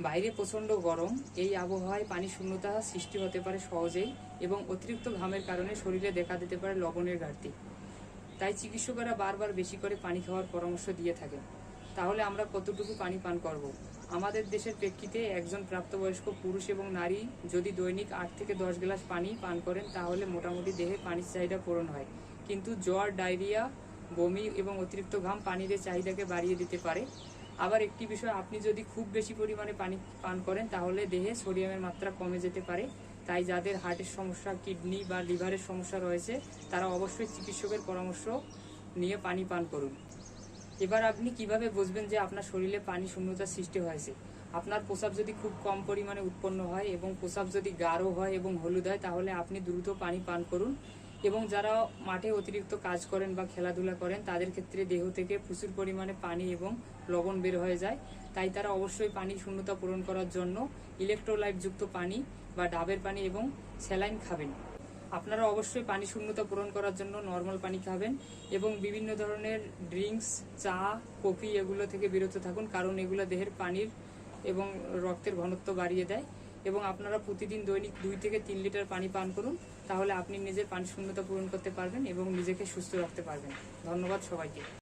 বাইরে প্রচণ্ড গরম, এই আবহাওয়ায় পানি শূন্যতা সৃষ্টি হতে পারে সহজেই এবং অতিরিক্ত ঘামের কারণে শরীরে দেখা দিতে পারে লবণের ঘাটতি। তাই চিকিৎসকেরা বারবার বেশি করে পানি খাওয়ার পরামর্শ দিয়ে থাকেন। তাহলে আমরা কতটুকু পানি পান করব? আমাদের দেশের প্রেক্ষিতে একজন প্রাপ্তবয়স্ক পুরুষ এবং নারী যদি দৈনিক আট থেকে দশ গ্লাস পানি পান করেন, তাহলে মোটামুটি দেহে পানির চাহিদা পূরণ হয়। কিন্তু জ্বর, ডায়রিয়া, বমি এবং অতিরিক্ত ঘাম পানির চাহিদাকে বাড়িয়ে দিতে পারে। আবার একটি বিষয়, আপনি যদি খুব বেশি পরিমাণে পানি পান করেন, তাহলে দেহে সোডিয়ামের মাত্রা কমে যেতে পারে। তাই যাদের হার্টের সমস্যা, কিডনি বা লিভারের সমস্যা রয়েছে, তারা অবশ্যই চিকিৎসকের পরামর্শ নিয়ে পানি পান করুন। এবার আপনি কীভাবে বুঝবেন যে আপনার শরীরে পানি শূন্যতার সৃষ্টি হয়েছে? আপনার প্রসাব যদি খুব কম পরিমাণে উৎপন্ন হয় এবং প্রসাব যদি গাঢ় হয় এবং হলুদ হয়, তাহলে আপনি দ্রুত পানি পান করুন। এবং যারা মাঠে অতিরিক্ত কাজ করেন বা খেলাধুলা করেন, তাদের ক্ষেত্রে দেহ থেকে প্রচুর পরিমাণে পানি এবং লবণ বের হয়ে যায়। তাই তারা অবশ্যই পানি শূন্যতা পূরণ করার জন্য ইলেকট্রোলাইট যুক্ত পানি বা ডাবের পানি এবং স্যালাইন খাবেন। আপনারা অবশ্যই পানি শূন্যতা পূরণ করার জন্য নর্মাল পানি খাবেন এবং বিভিন্ন ধরনের ড্রিঙ্কস চা, কফি এগুলো থেকে বিরত থাকুন, কারণ এগুলো দেহের পানির এবং রক্তের ঘনত্ব বাড়িয়ে দেয়। এবং আপনারা প্রতিদিন দৈনিক দুই থেকে তিন লিটার পানি পান করুন, তাহলে আপনি নিজের পানি শূন্যতা পূরণ করতে পারবেন এবং নিজেকে সুস্থ রাখতে পারবেন। ধন্যবাদ সবাইকে।